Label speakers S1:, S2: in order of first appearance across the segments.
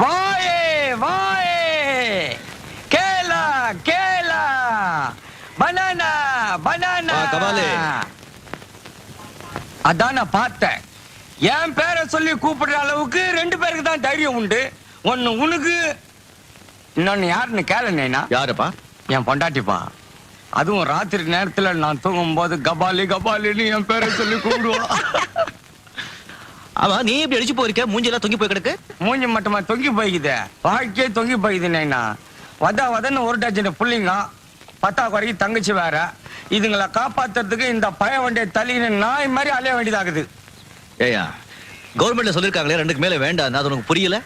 S1: வாயே வாயே. கேலா கேலா பனானா பனானா.
S2: கபாலி.
S1: அதான் நான் பார்த்தேன். என் பேரை சொல்லி கூப்பிடுற அளவுக்கு ரெண்டு பேருக்கு தான் தைரியம் உண்டு. ஒன்னு உனக்கு இன்னொன்னு யாருன்னு கேளுனேனா
S2: யாருப்பா?
S1: என் பொண்டாட்டிப்பா. அதுவும் ராத்திரி நேரத்துல நான் தூங்கும் போது கபாலி கபாலின்னு என் பேரை சொல்லி கூப்பிடுவா.
S2: ஆமா நீ இப்படி அடிச்சு போயிருக்க? மூஞ்செல்லாம் தொங்கி போய் கிடக்கு?
S1: மூஞ்சி மட்டுமா? தொங்கி போய்க்குது. வாழ்க்கையே தொங்கி போய்க்குது நைனா வத வதன்னு ஒரு டஜன் புள்ளிங்க. பத்தா குறைக்கு தங்கச்சி வேற. இதுங்களை காப்பாத்துறதுக்கு இந்த பய வண்டிய தள்ளின்னு நாய் மாதிரி அலைய வேண்டியதாகுது.
S2: ஏயா கவர்மெண்ட்ல சொல்லிருக்காங்களே ரெண்டுக்கு மேல வேண்டாம். அது உனக்கு புரியல?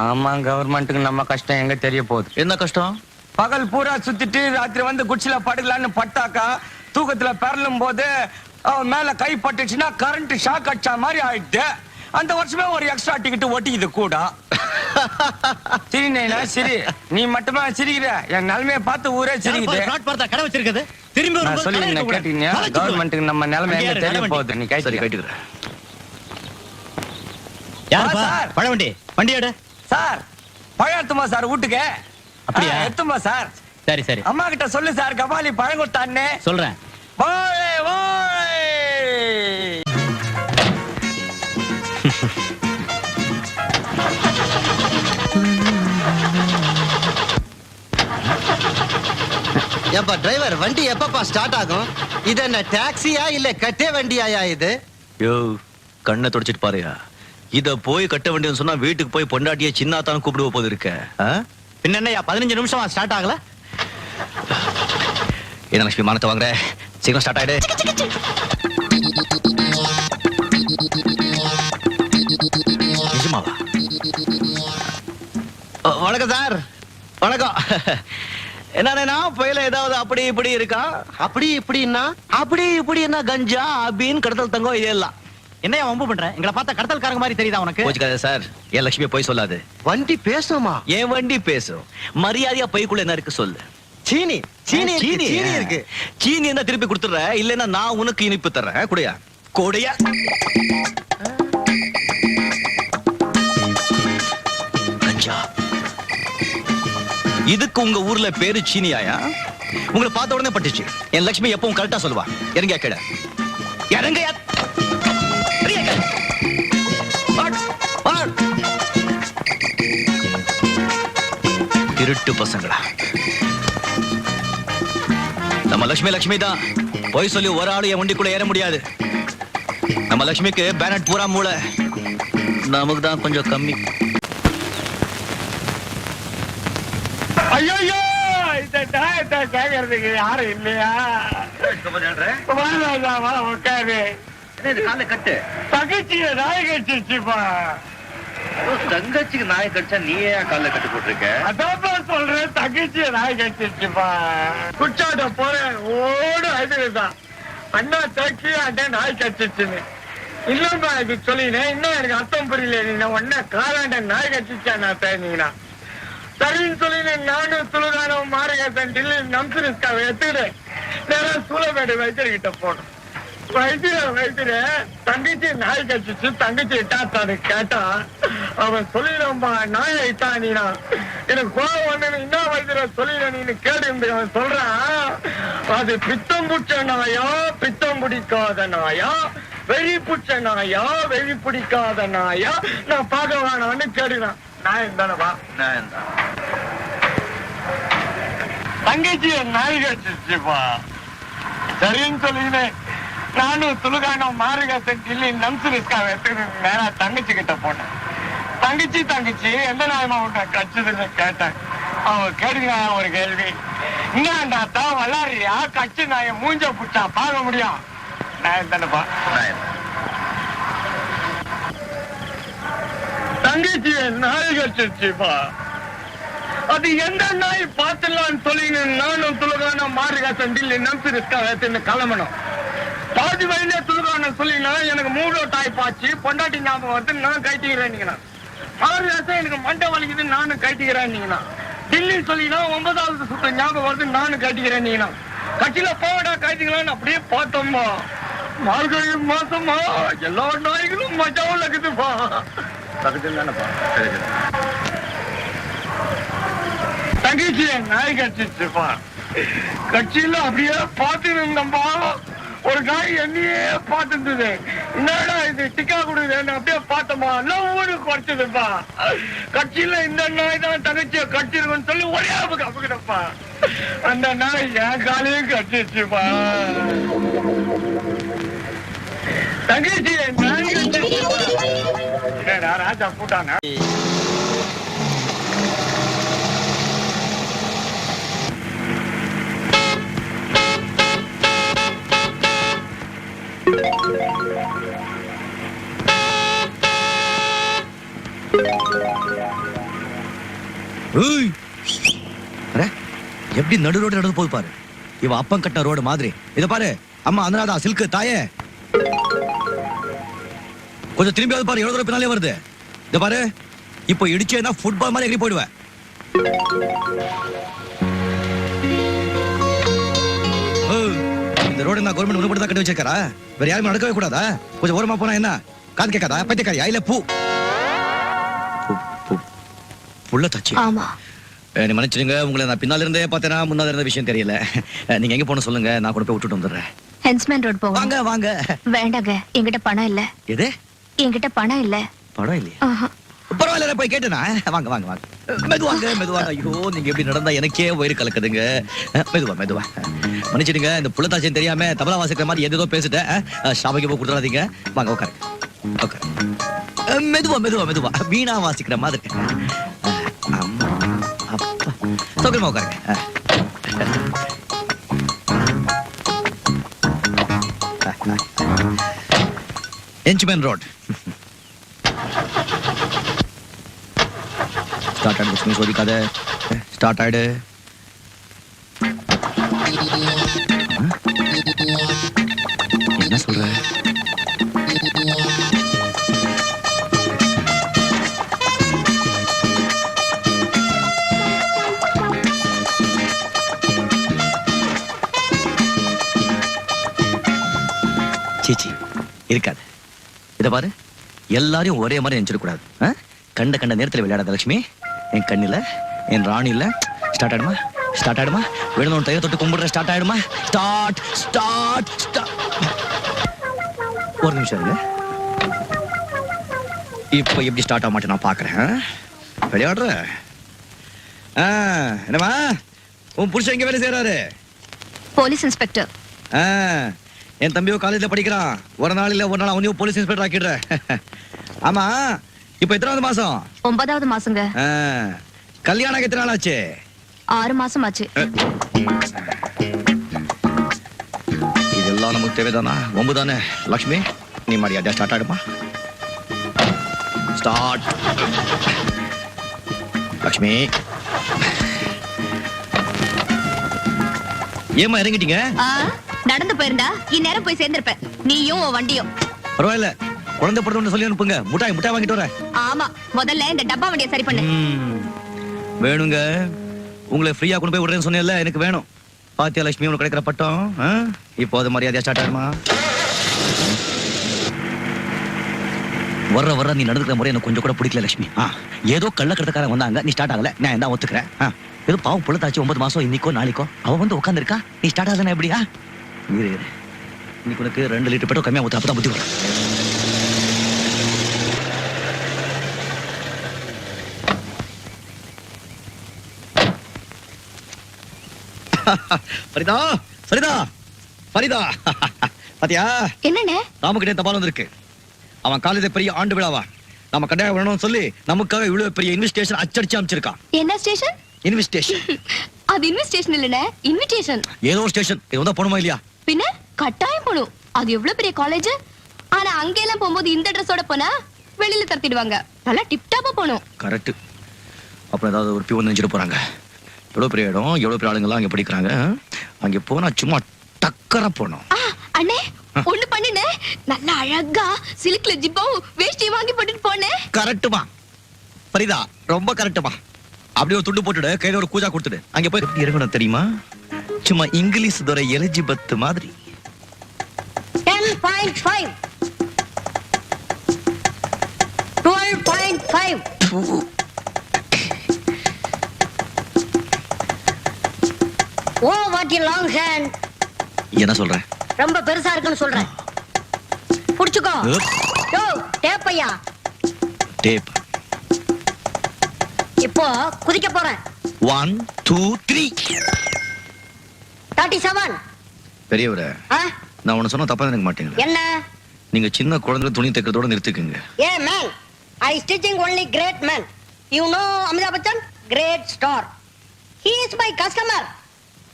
S1: ஆமா கவர்மெண்ட்டுக்கு நம்ம கஷ்டம் எங்க தெரிய போகுது?
S2: என்ன கஷ்டம்?
S1: பகல் பூரா சுத்திட்டு ராத்திரி வந்து குச்சில படுக்கலான்னு பட்டாக்கா தூக்கத்துல பெறலும் போது மேல கை பட்டுச்சுன்னா கரண்ட் ஷாக் அடிச்சா மாதிரி ஆயிடுது. அந்த வருஷமே ஒரு எக்ஸ்ட்ரா டிக்கெட் ஒட்டிக்குது கூட. சரி நைனா சரி. நீ மட்டுமா சிரிக்கிற? என் நிலைமைய பார்த்து ஊரே சிரிக்குது.
S3: கடை வச்சிருக்குது. திரும்பி வரும்போது
S1: சொல்லி என்ன. கேட்டீங்க. கவர்மெண்ட்டுக்கு நம்ம நிலைமை எங்க தெரிய போகுது? நீ
S2: சரி
S1: கேட்டு
S2: கட்டிக்கிறேன்.
S3: யாருப்பா?
S1: ஆ, சார்.
S3: பழவண்டி. வண்டி எடு
S1: சார். பழம் எத்துமா சார் வீட்டுக்கு?
S3: அப்படியா?
S1: ஆ, எத்துமா சார்?
S3: சரி சரி.
S1: அம்மா கிட்ட சொல்லு சார். கபாலி பழம் கொடுத்தான்னு
S3: சொல்றேன்.
S4: ஏப்பா டிரைவர் வண்டி எப்பப்பா ஸ்டார்ட் ஆகும்? இது என்ன டாக்ஸியா இல்ல கட்டே வண்டியாயா இது?
S2: யோ கண்ணை தொடச்சிட்டு பாருயா. இத போய் கட்ட வேண்டியதுன்னு சொன்னா வீட்டுக்கு போய் பொண்டாட்டிய சின்னாத்தான் கூப்பிடுவ போது இருக்க.
S3: என்னய்யா பதினஞ்சு நிமிஷமா ஸ்டார்ட் ஆகல?
S2: என்ன லட்சுமி மானத்தை வாங்குற? சீக்கிரம் ஸ்டார்ட் ஆயிடு. சார். வணக்கம். என்னன்னா புயல ஏதாவது அப்படி இப்படி இருக்கா?
S4: அப்படி இப்படின்னா?
S2: அப்படி இப்படி என்ன கஞ்சா அபின் கடத்தல் தங்கம் இதெல்லாம்.
S3: என்னய்யா வம்பு பண்ற? எங்களை பார்த்தா கடத்தல்காரங்க மாதிரி தெரியுதா உனக்கு?
S2: கோச்சுக்காத சார். என் லட்சுமி போய் சொல்லாது.
S4: வண்டி பேசுமா
S2: என் வண்டி பேசும் மரியாதையா பைக்குள்ள என்ன இருக்கு சொல்லு.
S4: சீனி சீனி
S2: சீனி.
S4: சீனி இருக்கு.
S2: சீனி என்ன திருப்பி கொடுத்துற இல்லன்னா நான் உனக்கு இனிப்பு தர்றேன். குடையா. கொடையா. கஞ்சா. இதுக்கு உங்க ஊர்ல பேரு சீனியாயா? உங்களை பார்த்த உடனே பட்டுச்சு. என் லட்சுமி எப்பவும் கரெக்டா சொல்லுவா. இறங்க கேட இறங்க திருட்டு பசங்களா. நம்ம லட்சுமி லட்சுமி தான். போய் சொல்லி ஒரு ஆளு என் வண்டிக்குள்ள ஏற முடியாது. நம்ம லட்சுமிக்கு பேனட் பூரா மூளை. நமக்கு தான் கொஞ்சம் கம்மி.
S1: ஐயோ இந்த டயத்தை கேட்கறதுக்கு யாரும் இல்லையா? வாடா, உட்காரு.
S2: கட்டு?
S1: தகச்சிய நாய் கட்சிச்சுப்பா
S2: தங்கச்சிக்கு நாய் கடிச்சா நீயே கால கட்டு போட்டிருக்க?
S1: அதான் சொல்றேன் தகச்சிய நாய் கட்சிச்சுப்பா குச்சாட்ட போறேன் ஓடு அழுதுதான். அண்ணா தக்கி அண்ணா நாய் கட்சிச்சுன்னு இல்லம்மா இது சொல்லினேன். இன்னும் எனக்கு அர்த்தம் புரியல நீங்க உடனே காலாண்ட நாய் கட்சிச்சா நான் பேசுனீங்கன்னா சரின்னு சொல்லி நானும் துளுகானம் மாரகத்தன் டில்லி நம்சரிஸ்கா எடுத்துக்கிட்டு நேரம் சூளமேடு வைத்தியர்கிட்ட போனோம். வைத்திய வைத்திய தங்கச்சி நாய் கட்சிச்சு தங்கச்சி இட்டாத்தான்னு கேட்டா அவன் சொல்லிடும்பா நாய் இட்டானினா எனக்கு கோவம் வந்து என்ன வைத்திய சொல்லிட நீ கேட்டு அவன் சொல்றான் அது பித்தம் புடிச்ச நாயா பித்தம் பிடிக்காத நாயா வெறி புடிச்ச நாயா வெறி பிடிக்காத நாயா? நான் பார்க்க வேணான்னு கேடுறான் நாயம் தானேப்பா
S2: நான் தான்
S1: தங்கச்சி நாய் கட்சிச்சுப்பா சரின்னு சொல்லினேன் நானும் துலுகானம் மாறுகாசன் கிள்ளி நம்சுரிஸ்கா எடுத்துட்டு நேரா தங்கச்சி கிட்ட போனேன். தங்கச்சி தங்கச்சி எந்த நாயமா உன்னை கச்சுதுன்னு கேட்டேன். அவன் கேடுங்க ஒரு கேள்வி. இன்னாண்டா தான் வளாரியா கட்சி நாய மூஞ்ச புடிச்சா பார்க்க முடியும். நான் தானேப்பா தங்கச்சி நாய் கட்டுச்சுப்பா அது எந்த நாய் பார்த்துலான்னு சொல்லி நானும் துலுகான மாறுகாசன் டில்லி நம்சிரிஸ்கா கிளம்பணும். பாதி வயலே துலுகான சொல்லினா எனக்கு மூடோ டாய் பாச்சு பொண்டாட்டி ஞாபகம் வந்து நான் கைட்டிக்கிறேன் ஆறு வருஷம் எனக்கு மண்டை வலிக்குது நானும் கைட்டிக்கிறேன் டில்லி சொல்லினா ஒன்பதாவது சுத்த ஞாபகம் வருது நானும் கைட்டிக்கிறேன் கட்சியில போவடா கைட்டிக்கலாம்னு அப்படியே பார்த்தோம்மா. மார்கழி மாசமா எல்லா நாய்களும் மஜாவில் இருக்குதுப்பா பக்கத்துல தானேப்பா தங்கச்சி நாய் கட்டிச்சுப்பா கட்சியில அப்படியே பார்த்து இருந்தப்பா ஒரு நாய் என்னையே பார்த்துருந்தது. என்னடா இது டிக்கா கொடுக்குறேன்னு அப்படியே பார்த்தோமா? லவ்னு குறைச்சதுப்பா. கட்சியில இந்த நாய் தான் தங்கச்சியை கட்சிருக்குன்னு சொல்லி ஒரே அமுக்கு அந்த நாய் என் காலையும் கட்டிச்சுப்பா தங்கச்சி நாய் கட்டிச்சுப்பா என்னடா ராஜா பூட்டானா
S2: எப்படி நடு ரோடு நடந்து போகுது பாரு. இவ அப்பம் கட்ட ரோடு மாதிரி. இத பாரு. அம்மா அனுராதா சில்க் தாயே. கொஞ்சம் திரும்பியாவது பாரு எவ்வளவு தூரம் பின்னாலே வருது. இத பாரு இப்போ இடிச்சேன்னா ஃபுட்பால் மாதிரி எகிரி போயிடுவேன். இந்த ரோடு நான் கவர்மெண்ட் உணவு தான் கட்டி வச்சிருக்காரா? வேற யாருமே நடக்கவே கூடாதா? கொஞ்சம் ஓரமா போனா என்ன? காது கேட்காதா? பைத்தியக்காரியா? இல்ல பூ. புள்ள தச்சு.
S5: ஆமா.
S2: நீ உங்களை நான் பின்னால இருந்தே பார்த்தேனா முன்னால இருந்த விஷயம் தெரியல. நீங்க எங்க போன சொல்லுங்க நான் கொண்டு போய் விட்டுட்டு வந்துடுறேன்.
S5: ஹென்ஸ்மேன் ரோட்
S2: வாங்க வாங்க.
S5: வேண்டாங்க என்கிட்ட பணம் இல்ல.
S2: எது?
S5: என்கிட்ட பணம் இல்ல.
S2: படம் இல்லையா. பரவாயில்ல போய் கேட்டேனா. வாங்க வாங்க வாங்க. மெதுவாங்க மெதுவாங்க. ஐயோ நீங்க எப்படி நடந்தா எனக்கே வயிறு கலக்குதுங்க. மெதுவா மெதுவா. மன்னிச்சிடுங்க இந்த புள்ளத்தாச்சியம் தெரியாம தபலா வாசிக்கிற மாதிரி எதோ பேசிட்டேன். ஷாபைக்கு போய் கொடுத்துடாதீங்க. வாங்க உட்காரு உட்காரு மெதுவா மெதுவா மெதுவா. வீணா வாசிக்கிற மாதிரி. அம்மா அப்பா. உட்காருங்க என்ச்மேன் ரோட் ஸ்டார்ட் ஆயிடு லட்சுமி சோதிக்காத ஸ்டார்ட் ஆயிடு என்ன சொல்ற? சீச்சி இருக்காது. இத பாரு. எல்லாரையும் ஒரே மாதிரி நினைச்சிடக்கூடாது? கண்ட கண்ட நேரத்துல விளையாடாத லட்சுமி. என் கண்ணில என் ராணில. ஸ்டார்ட் ஆயிடுமா ஸ்டார்ட் ஆயிடுமா விழுந்தவன் தைய தொட்டு கும்பிடுற ஸ்டார்ட் ஆயிடுமா? ஸ்டார்ட் ஸ்டார்ட் ஸ்டார்ட் ஒரு நிமிஷம் இருங்க. இப்போ எப்படி ஸ்டார்ட் ஆக மாட்டேன் நான் பாக்குறேன் ஆ? விளையாடுற? ஆ, என்னம்மா? உன் புருஷன் எங்க வேலை செய்யறாரு
S5: போலீஸ் இன்ஸ்பெக்டர்.
S2: ஆ, என் தம்பியோ காலேஜ்ல படிக்கிறான். ஒரு நாள் இல்ல ஒரு நாள் அவனையும் போலீஸ் இன்ஸ்பெக்டர் ஆக்கிடுற ஆமா இப்போ எத்தனாவது மாசம்?
S5: ஒன்பதாவது மாசங்க.
S2: கல்யாணம் எத்தனை நாள் ஆச்சு
S5: ஆறு மாசம் ஆச்சு.
S2: இதெல்லாம் நமக்கு தேவைதானா? ஒம்பு தானே லக்ஷ்மி நீ மரியாதையா ஸ்டார்ட் ஆயிடுமா ஸ்டார்ட் லக்ஷ்மி. ஏமா இறங்கிட்டீங்க?
S5: நடந்து போயிருந்தா இந்நேரம் போய் சேர்ந்திருப்பேன். நீயும் உன் வண்டியும்.
S2: பரவாயில்ல. குழந்தை பிறந்தோன்னு சொல்லி அனுப்புங்க. முட்டாய் முட்டாய் வாங்கிட்டு வரேன்.
S5: ஆமா முதல்ல இந்த டப்பா வண்டியை சரி பண்ணு.
S2: வேணுங்க. உங்களை ஃப்ரீயா கொண்டு போய் விடுறேன்னு சொன்னேன்ல எனக்கு வேணும். பாத்தியா லட்சுமி உனக்கு கிடைக்கிற பட்டம்? இப்போ அது மரியாதையா ஸ்டார்ட் ஆயிடுமா வர்ற வர்ற நீ நடந்துக்கிற முறை எனக்கு கொஞ்சம் கூட பிடிக்கல லட்சுமி. ஏதோ கள்ளக்கடத்தக்காரன் வந்தாங்க. நீ ஸ்டார்ட் ஆகல. நான் தான் ஒத்துக்கிறேன்? ஏதோ பாவம் புள்ளத்தாச்சு ஒன்பது மாசம் இன்னைக்கோ நாளைக்கோ. அவ வந்து உட்காந்துருக்கா நீ ஸ்டார்ட் ஆகலன்னா எப்படியா இரு. இரு. இன்னைக்கு உனக்கு ரெண்டு லிட்டர் பெட்ரோல் கம்மியா ஊத்து அப்பதான் புத்தி வரும். ஃபரிதா ஃபரிதா ஃபரிதா. பாத்தியா?
S5: என்னண்ணே?
S2: ராமகிட்டே தபால் வந்திருக்கு. அவன் காலேஜ் பெரிய ஆண்டு விழாவா. நம்ம கட்டாயம் வரணும்னு சொல்லி நமக்காக இவ்வளவு பெரிய இன்விஸ்டேஷன் அச்சடிச்சு அமைச்சிருக்கான்
S5: என்ன ஸ்டேஷன்
S2: இன்விஸ்டேஷன்
S5: அது இன்விஸ்டேஷன் இல்லண்ணே இன்விடேஷன்
S2: ஏதோ ஒரு ஸ்டேஷன் இது வந்தா போணுமா இல்லையா?
S5: பின்ன கட்டாயம் போகணும் அது எவ்வளவு பெரிய காலேஜ் ஆனா அங்கெல்லாம் போகும்போது இந்த ட்ரெஸ்ஸோட போனா வெளியில தரத்திடுவாங்க. நல்லா டிப்டாப்பா போகணும்
S2: கரெக்ட் அப்புறம் ஏதாவது ஒரு பியூன் நினைச்சிட்டு போறாங்க. எவ்வளவு பெரிய இடம் எவ்வளவு பெரிய ஆளுங்கெல்லாம் அங்க படிக்கிறாங்க அங்க போனா சும்மா டக்கரா போனோம்
S5: அண்ணே ஒண்ணு பண்ணுனே நல்லா அழகா சில்க்ல ஜிப்பாவும் வேஷ்டியும் வாங்கி போட்டுட்டு போனேன்
S2: கரெக்டுமா ஃபரிதா ரொம்ப கரெக்டுமா அப்படியே ஒரு துண்டு போட்டுடு கையில ஒரு கூஜா கொடுத்துடு. அங்க போய் இறங்கணும் தெரியுமா? சும்மா இங்கிலீஷ் துறை எலிஜிபத் மாதிரி.
S5: Ten point five twelve point five
S6: O what you long hand
S2: என்ன சொல்றேன்
S6: ரொம்ப பெருசா இருக்குன்னு சொல்றேன். புடிச்சுக்கோ. யோ டேப்பையா
S2: டேப்
S6: இப்போ குதிக்க போறேன்.
S2: One two three
S6: thirty seven
S2: பெரியவரே நான் உன்னை சொன்ன தப்பா நினைக்க மாட்டீங்களா.
S6: என்ன?
S2: நீங்க சின்ன குழந்தை துணி தைக்கிறதோட நிறுத்திக்குங்க.
S6: Hey man I stitching only great man you know Amitabh Bachchan great star he is my customer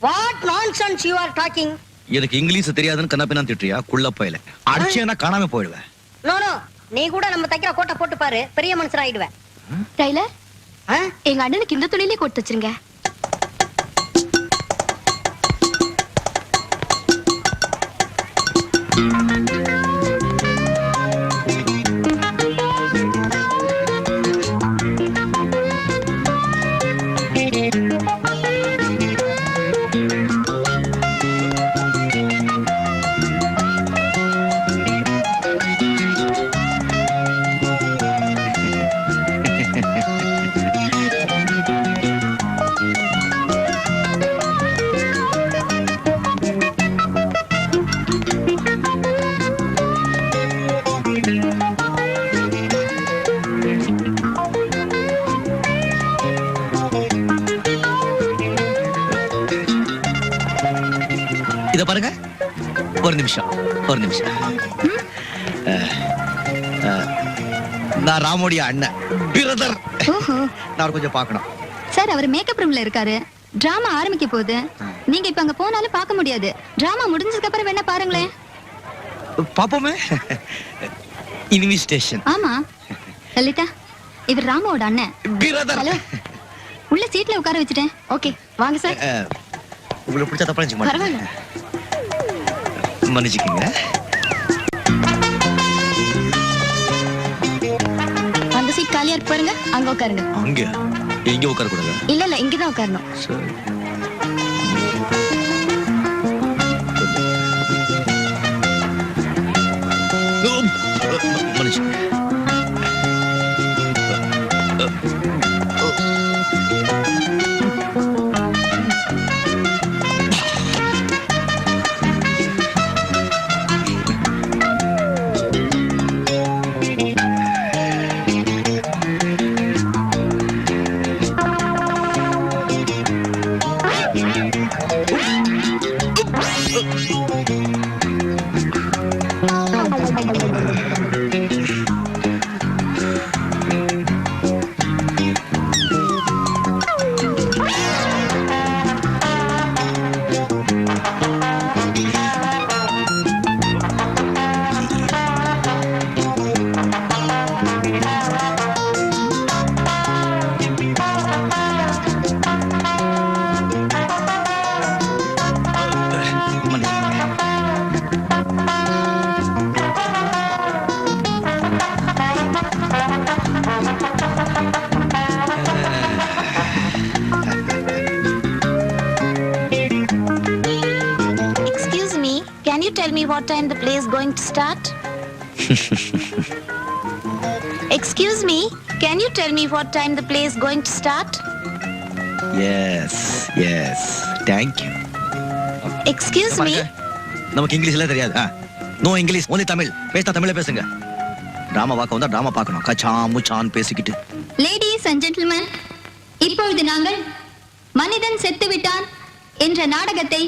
S6: what nonsense you are talking
S2: எனக்கு இங்கிலீஷ் தெரியாதுன்னு கண்ணப்பினா திட்டுறியா? குள்ள போயில. அடிச்சேன்னா காணாம போயிடுவேன்.
S6: நோ நோ நீ கூட நம்ம தைக்கிற கோட்டை போட்டு பாரு. பெரிய மனுஷன் ஆயிடுவேன்
S5: டைலர் எங்க அண்ணனுக்கு இந்த துணியிலே கொடுத்து வச்சிருங்க
S2: இத ஒரு நிமிஷம். நான் ராமோடைய அண்ணன். பிரதர். நான் கொஞ்சம் பார்க்கணும்.
S5: சார் அவர் மேக்கப் ரூம்ல இருக்காரு. டிராமா ஆரம்பிக்க போகுது. நீங்க இப்ப அங்க போனாலும் பார்க்க முடியாது. டிராமா முடிஞ்சதுக்கு அப்புறம் வேணா பாருங்களேன்.
S2: பாப்போமே இன்விஸ்டேஷன்
S5: ஆமா. லலிதா இவர் ராமாவோட அண்ணன்.
S2: பிரதர்.
S5: ஹலோ. உள்ள சீட்ல உட்கார வச்சுட்டேன். ஓகே வாங்க சார்.
S2: உங்களுக்கு பிடிச்சா தப்பா
S5: பரவாயில்ல.
S2: மன்னிச்சுக்கீங்க.
S5: அந்த சீட் காலியா இருக்கு பாருங்க. அங்க உட்காருங்க.
S2: அங்க? எங்க உட்கார கூடாது
S5: இல்ல இல்ல இங்கதான் உட்காரணும்.
S2: சரி. மன்னிச்சுக்கங்க.
S7: Me what time the play is going to start? Excuse me, can you tell me what time the play is going to start?
S2: Yes yes thank you
S7: Excuse me,
S2: நமக்கு இங்கிலீஷ்ல தெரியாது நோ இங்கிலீஷ் ஒன்லி தமிழ் பேசினா தமிழ்ல பேசுங்க drama பார்க்க வந்தா drama பார்க்கணும் கச்சா முச்சான் பேசிக்கிட்டு
S5: லேடிஸ் அண்ட் ஜென்டில்மேன் இப்பொழுது நாங்கள் மனிதன் செத்து விட்டான் என்ற நாடகத்தை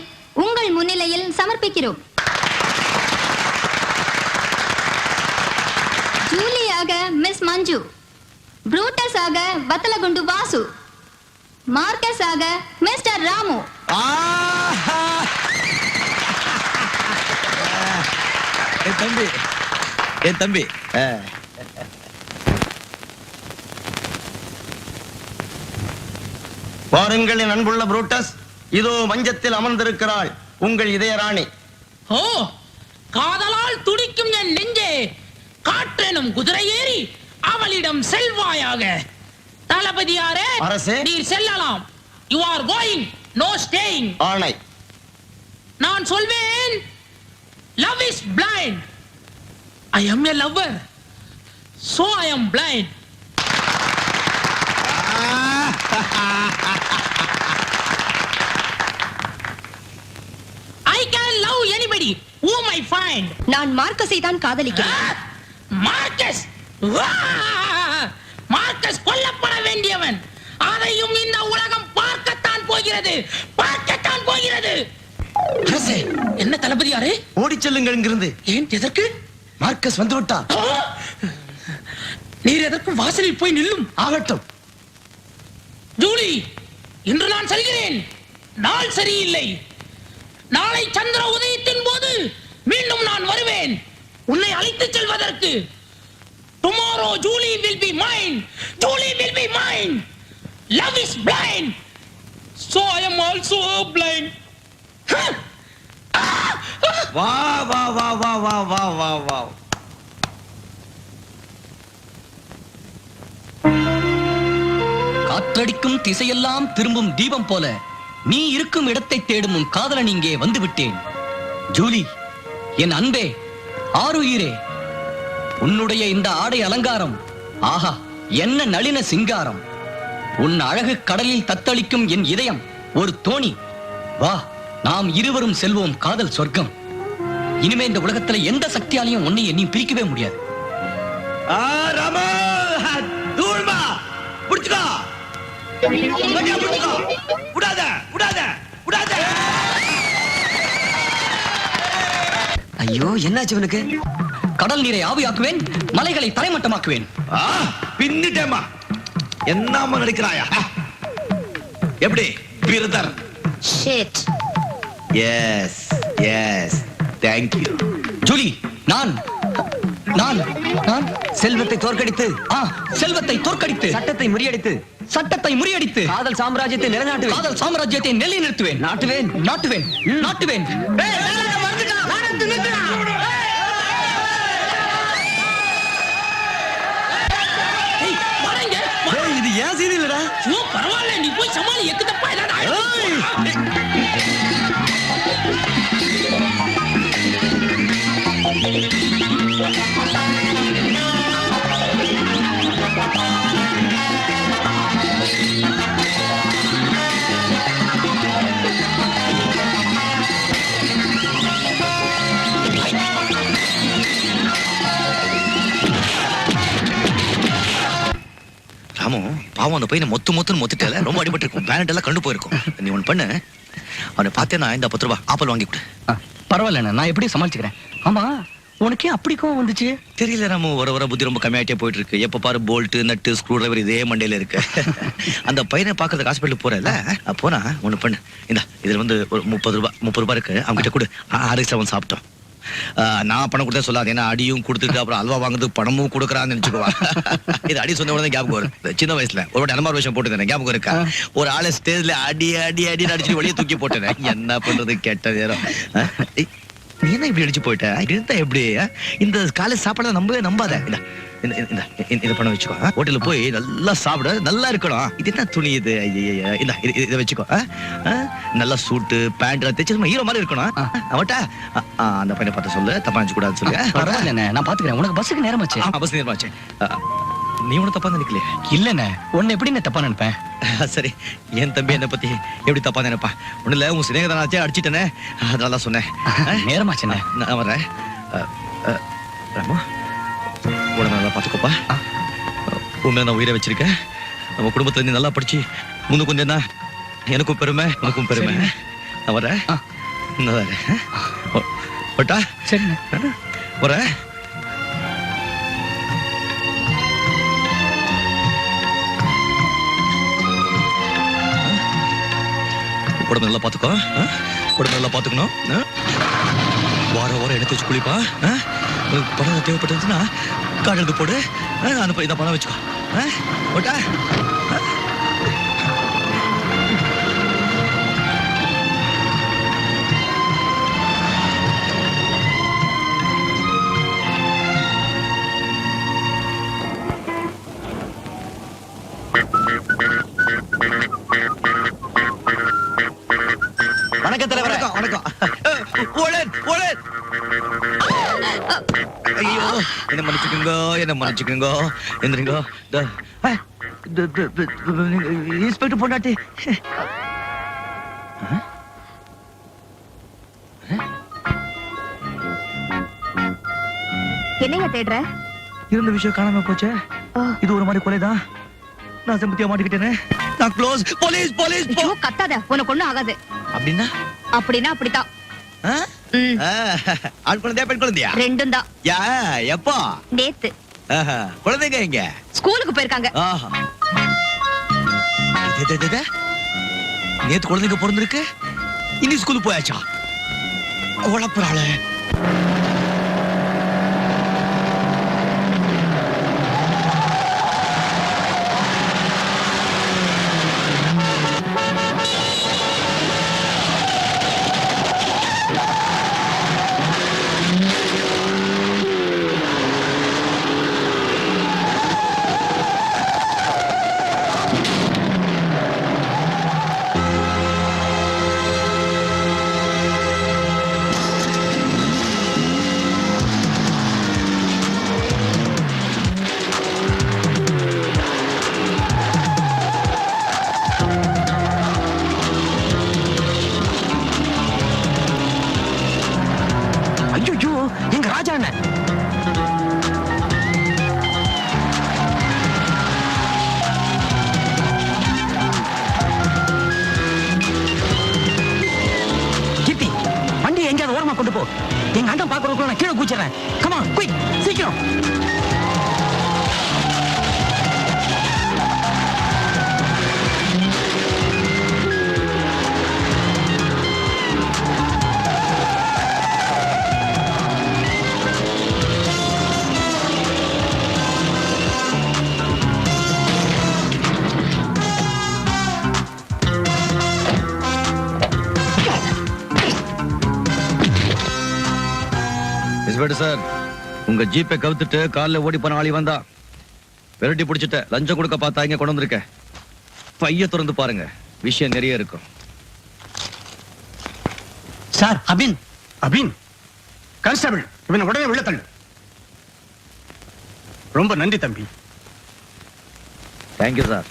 S5: உங்கள் முன்னிலையில் சமர்ப்பிக்கிறோம். ஜூலியாக மிஸ் மஞ்சு. ப்ரூட்டஸ் ஆக வத்தலகுண்டு வாசு. மார்க்கஸ் ஆக மிஸ்டர் ராமு!
S2: என் தம்பி என் தம்பி.
S8: பாருங்கள் என் அன்புள்ள புரூட்டஸ் இதோ மஞ்சத்தில் அமர்ந்திருக்கிறாள் உங்கள் இதய ராணி
S9: ஓ காதலால் துடிக்கும் என் நெஞ்சே. காற்றெனும் குதிரை ஏறி அவளிடம் செல்வாயாக. தளபதியாரே
S8: அரசே.
S9: நீர் செல்லலாம். You are going no staying
S8: ஆணை.
S9: நான் சொல்வேன் love is blind I am a lover so I am blind I can love anybody whom my find
S6: நான் மார்க்கஸை தான் காதலிக்கிறேன்
S9: மார்க்கஸ்! மார்க்கஸ் கொல்லப்பட வேண்டியவன். அதையும் இந்த உலகம் பார்க்கத்தான் போகிறது. பார்க்கத்தான் போகிறது. என்ன தளபதியாரே
S8: ஓடிச் செல்லுங்கள் இங்கிருந்து.
S9: ஏன் எதற்கு?
S8: மார்க்கஸ் வந்து விட்டார்!
S9: நீர் எதற்கு வாசலில் போய் நில்லும்.
S8: ஆகட்டும்.
S9: ஜூலி இன்று நான் செல்கிறேன். நாள் சரியில்லை. நாளை சந்திர உதயத்தின் போது மீண்டும் நான் வருவேன். உன்னை அழைத்துச் செல்வதற்கு. Tomorrow Julie will be mine Julie will be mine love is blind so I am also blind
S2: வா வா வா வா வா வா வா வா.
S10: காற்றடிக்கும் திசையெல்லாம் திரும்பும் தீபம் போல நீ இருக்கும் இடத்தை தேடும் உன் காதலன் இங்கே வந்து விட்டேன் ஜூலி என் அன்பே ஆருயிரே உன்னுடைய இந்த ஆடை அலங்காரம் ஆஹா என்ன நளின சிங்காரம். உன் அழகு கடலில் தத்தளிக்கும் என் இதயம் ஒரு தோணி. வா நாம் இருவரும் செல்வோம் காதல் சொர்க்கம். இனிமே இந்த உலகத்துல எந்த சக்தியாலையும் உன்னை நீ பிரிக்கவே முடியாது.
S2: விடாத விடாத விடாத.
S10: ஐயோ என்னாச்சு இவனுக்கு? கடல் நீரை ஆவியாக்குவேன் மலைகளை தரைமட்டமாக்குவேன்
S2: பின்னிட்டேமா நடிக்கிறாயா? எப்படி brother?
S7: Shit.
S2: Yes yes thank you
S10: Julie நான் நான் நான்
S4: செல்வத்தை தோற்கடித்து
S10: ஆ செல்வத்தை தோற்கடித்து
S4: சட்டத்தை முறியடித்து
S10: சட்டத்தை முறியடித்து
S4: காதல் சாம்ராஜ்யத்தை நிலைநாட்டுவேன்.
S10: காதல் சாம்ராஜ்யத்தை நிலைநிறுத்துவேன்.
S4: நாட்டுவேன்.
S10: நாட்டுவேன். நாட்டுவேன்.
S9: 为什么也跟他拜在哪
S2: 儿？பாவம் அந்த பையனை மொத்து மொத்துன்னு மொத்துட்டல ரொம்ப அடிபட்டு இருக்கும் பேனட் எல்லாம் கண்டு போயிருக்கும். நீ ஒன்று பண்ணு. அவனை பார்த்தேன்னா இந்த பத்து ரூபாய் ஆப்பிள் வாங்கி கொடு.
S10: ஆ, பரவாயில்ல நான் எப்படி சமாளிச்சுக்கிறேன். ஆமா உனக்கே அப்படி கோவம் வந்துச்சு?
S2: தெரியல ராமு வர வர புத்தி ரொம்ப கம்மியாயிட்டே போயிட்டு இருக்கு எப்ப பாரு போல்ட் நட்டு ஸ்க்ரூ டிரைவர் இதே மண்டையில இருக்கு. அந்த பையனை பார்க்கறதுக்கு ஹாஸ்பிட்டல் போறல போனா ஒண்ணு பண்ணு. இந்த இதுல வந்து ஒரு முப்பது ரூபாய் முப்பது ரூபாய் இருக்கு. அவங்க கிட்ட கொடு ஆறு செவன் சாப்பிட்டோம் நான் பணம் கொடுத்தா சொல்லாது. ஏன்னா அடியும் கொடுத்துட்டு அப்புறம் அல்வா வாங்குறதுக்கு பணமும் கொடுக்குறான்னு நினைச்சுக்குவா. இது அடி சொன்ன உடனே ஞாபகம் வரும். சின்ன வயசுல. ஒரு அனுமார் விஷயம் போட்டுருந்தேன் ஞாபகம் இருக்கா? ஒரு ஆளை ஸ்டேஜ்ல அடி அடி அடி அடிச்சு வெளியே தூக்கி போட்டேன். என்ன பண்றது? கெட்ட நேரம். நீ என்ன இப்படி அடிச்சு போயிட்ட? இருந்தா எப்படி? இந்த காலேஜ் சாப்பாடு நம்பவே நம்பாத? இதை பண்ண வச்சுக்கோ ஹோட்டல்ல போய் நல்லா சாப்பிட. நல்லா இருக்கணும். இது என்ன துணி இது. இந்த இது- வச்சுக்கோ? நல்லா சூட்டு பேண்ட் தைச்சு சும்மா ஹீரோ மாதிரி இருக்கணும். அவட்ட? அந்த பையனை பார்த்து சொல்லு. தப்பா நினைச்சு கூடாதுன்னு சொல்லு.
S10: நான் பாத்துக்கிறேன் உனக்கு பஸ்ஸுக்கு நேரமாச்சு
S2: அவசியம் நேரமாச்சு நீ ஒன்னும் தப்பா நினைக்கலையே?
S10: இல்லண்ணே. உன்னை எப்படி நான் தப்பா நினைப்பேன்?
S2: சரி. என் தம்பி என்னை பத்தி எப்படி தப்பா நினைப்பா இல்ல உன் சிநேகதானாச்சே அடிச்சிட்டனே. அதனால தான் சொன்னேன்?
S10: நேரமாச்சுண்ணே.
S2: நான் வரேன் ராமு உடனே நல்லா பார்த்துக்கோப்பா. உண்மை நான் உயிரை வச்சிருக்கேன். நம்ம குடும்பத்துல இருந்து நல்லா படிச்சு முன்னுக்கு கொஞ்சம் தான் எனக்கும் பெருமை உனக்கும் பெருமை. நான் வரேன். நான் வரேன்
S10: சரிண்ணே.
S2: வரேன் உடம்பு நல்லா பார்த்துக்கோ. உடம்பு நல்லா பார்த்துக்கணும். வாரம் வாரம் எடுத்து வச்சு குளிப்பா. பணம் தேவைப்பட்டுச்சுன்னா காட்டுறது போடு. அந்த இதை பணம் வச்சுக்கோ. ஓட்டா
S10: வணக்கம் தலைவரே.
S2: வணக்கம் வணக்கம். ஓலன் ஓலன் ஐயோ என்ன மன்னிச்சுக்குங்க என்ன மன்னிச்சுக்குங்க எந்திரிங்க. இன்ஸ்பெக்டர் பொண்டாட்டி? ஆ?
S5: தேடுற?
S2: இருந்த விஷயம் காணாம போச்சே. இது ஒரு மாதிரி கொலைதான். நான் செம்பத்தியா மாட்டிக்கிட்டேனே. நான் க்ளோஸ் போலீஸ் போலீஸ்
S5: கத்தாத. உனக்கு ஒண்ணும் ஆகாது.
S2: அப்படின்னா?
S5: அப்படின்னா அப்படித்தான்.
S2: ஆண் குழந்தையா பெண் குழந்தையா?
S5: ரெண்டும் தான்
S2: யா எப்போ?
S5: நேத்து.
S2: குழந்தைங்க இங்க
S5: ஸ்கூலுக்கு போயிருக்காங்க.
S2: நேத்து குழந்தைங்க பிறந்திருக்கு. இனி ஸ்கூலுக்கு போயாச்சா? உழப்புறாளே உங்க ஜீப்பை கவுத்துட்டு கால்ல ஓடி போன ஆளி வந்தா. விரட்டி பிடிச்சிட்ட. லஞ்சம் கொடுக்க பார்த்தா இங்க கொண்டு வந்திருக்க பைய திறந்து பாருங்க. விஷயம் நிறைய இருக்கும்.
S3: சார் அபின். அபின்? கான்ஸ்டபிள் இவனை உடனே உள்ள தள்ளு. ரொம்ப நன்றி தம்பி.
S2: Thank you sir